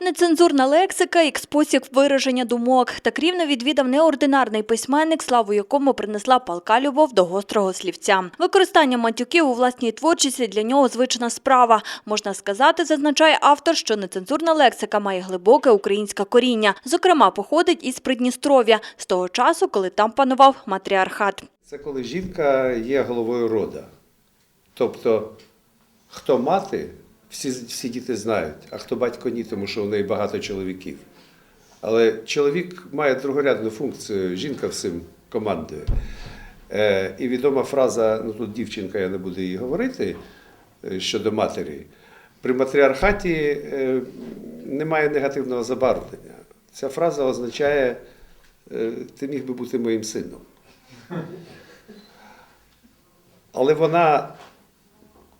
Нецензурна лексика як спосіб вираження думок. Так рівно відвідав неординарний письменник, славу якому принесла палка любов до гострого слівця. Використання матюків у власній творчості для нього звична справа. Можна сказати, зазначає автор, що нецензурна лексика має глибоке українське коріння. Зокрема, походить із Придністров'я, з того часу, коли там панував матріархат. Це коли жінка є головою рода. Тобто, хто мати, всі, всі діти знають, а хто батько ні, тому що у неї багато чоловіків. Але чоловік має другорядну функцію, жінка всім командує. Е, і відома фраза, ну тут дівчинка, я не буду її говорити е, щодо матері. При матріархаті е, немає негативного забарвлення. Ця фраза означає, е, ти міг би бути моїм сином. Але вона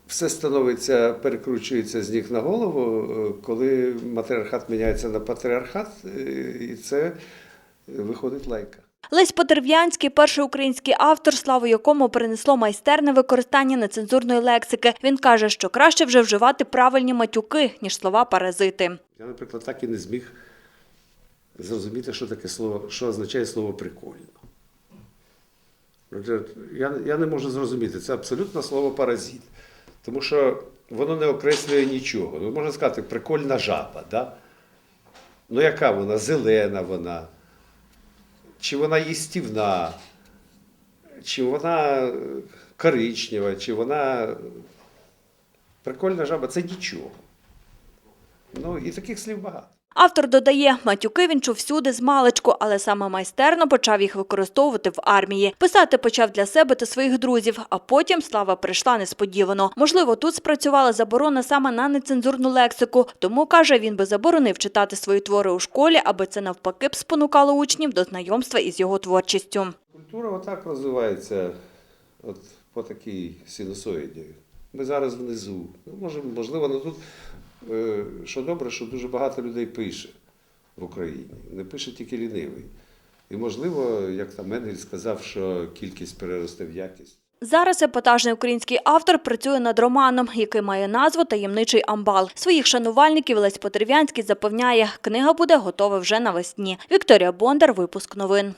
все становиться, перекручується з ніг на голову, е, коли матріархат міняється на патріархат, е, і це виходить лайка. Лесь Потерв'янський – перший український автор, славу якому принесло майстерне використання нецензурної лексики. Він каже, що краще вже вживати правильні матюки, ніж слова паразити. Я, наприклад, так і не зміг зрозуміти, що таке слово, що означає слово прикольно. Я, я не можу зрозуміти, це абсолютно слово паразит. Тому що воно не окреслює нічого. Ну, можна сказати, прикольна жаба. Да? Ну, яка вона? Зелена вона, чи вона їстівна, чи вона е, коричнева, чи вона. Прикольна жаба це нічого. Ну і таких слів багато. Автор додає, матюки він чув всюди з маличку, але саме майстерно почав їх використовувати в армії. Писати почав для себе та своїх друзів, а потім слава прийшла несподівано. Можливо, тут спрацювала заборона саме на нецензурну лексику. Тому каже, він би заборонив читати свої твори у школі, аби це навпаки б спонукало учнів до знайомства із його творчістю. Культура отак розвивається, от по такій синусоїді. Ми зараз внизу. Ну, може, можливо, ну тут, що добре, що дуже багато людей пише в Україні. Не пише тільки лінивий. І можливо, як там Менгель сказав, що кількість переросте в якість. Зараз епатажний український автор працює над романом, який має назву Таємничий амбал. Своїх шанувальників Лесь Потерв'янський запевняє, книга буде готова вже навесні. Вікторія Бондар, випуск новин.